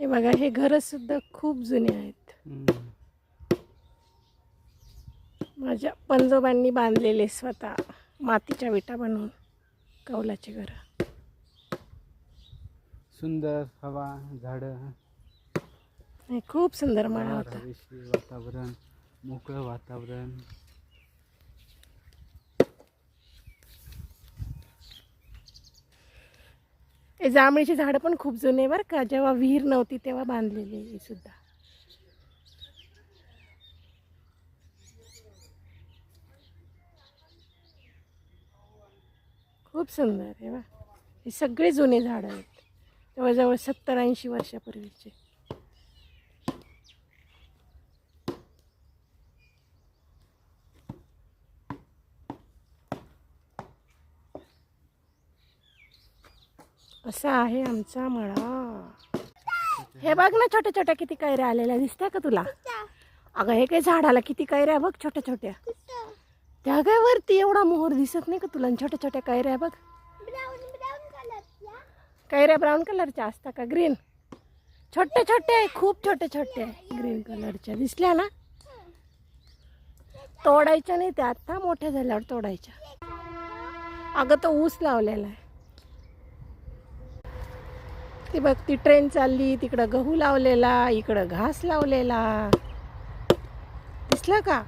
हे बघा हे घर सुद्धा खूप जुने आहेत. माझ्या पंजोबांनी बांधलेले स्वतः मातीच्या विटा बनवून कौलाचे घर. सुंदर हवा झाडं. हे खूप सुंदर मळा होता. वातावरण मोकळं वातावरण. हे जांभळीची झाडं पण खूप जुने बरं का. जेव्हा विहीर नव्हती तेव्हा बांधलेली ही सुद्धा. खूप सुंदर आहे वा हे सगळे जुने झाडं आहेत. जवळजवळ सत्तर ऐंशी वर्षापूर्वीचे. असा आहे आमचा मळा. हे बघ ना छोट्या छोट्या किती कैऱ्या आलेल्या दिसत्या का तुला? अगं हे काय झाडाला किती कैऱ्या बघ छोट्या छोट्या. त्या काय वरती एवढा मोहर दिसत नाही का तुला? छोट्या छोट्या कैऱ्या बघ. कैऱ्या ब्राऊन कलरच्या असतात का? ग्रीन. छोटे छोटे खूप छोटे छोटे ग्रीन कलरच्या दिसल्या ना? तोडायच्या नाही त्या आता मोठ्या झाल्यावर तोडायच्या. अगं तो ऊस लावलेला आहे. ती बघ ती ट्रेन चालली तिकडं गहू लावलेला इकडं घास लावलेला. दिसला का?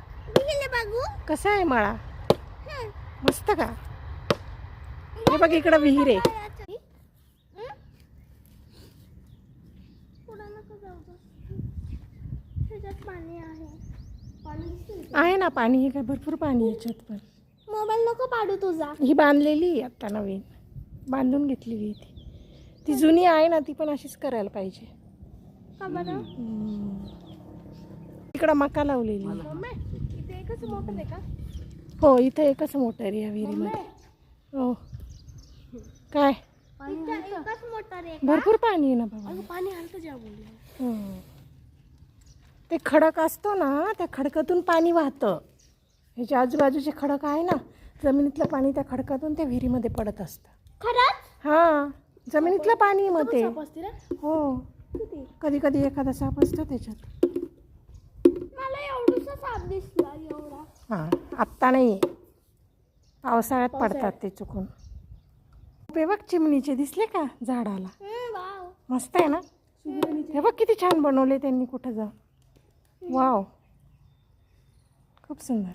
कसा आहे माळा? मस्त का? हे बघ इकडं विहीर आहे. आहे. ना पाणी हे काय भरपूर पाणी आहे याच्यात पण. मोबाईल नको पाडू तुझा. ही बांधलेली आहे आता नवीन. बांधून घेतलेली आहे ती जुनी आहे ना ती पण अशीच करायला पाहिजे. इकडं मका लावलेली. आहे. मम्मी इथे एकच मोटर आहे का? हो इथं एकच मोटर आहे या विहिरीमध्ये. हो. काय? एकच मोटर आहे भरपूर पाणी आहे ना बाबा. पाणी हलतं जेव्हा बोलले. हं. ते खडक असतो ना त्या खडकातून पाणी वाहतं. ह्याच्या आजूबाजूचे खडक आहे ना जमिनीतलं पाणी त्या खडकातून त्या विहिरीमध्ये पडत असतं. खरंच? हां. जमिनीतलं पाणी आहे मग ते. असते हो. कधी कधी एखादा साप असतो त्याच्यात. मला एवढूसा साप दिसला एवढा. हां आत्ता नाही पावसाळ्यात पडतात ते चुकून. हे बघ चिमणीचे दिसले का झाडाला? वाव. मस्त आहे ना? हे बघ किती छान बनवले त्यांनी कुठं जाऊन. वाव. खूप सुंदर.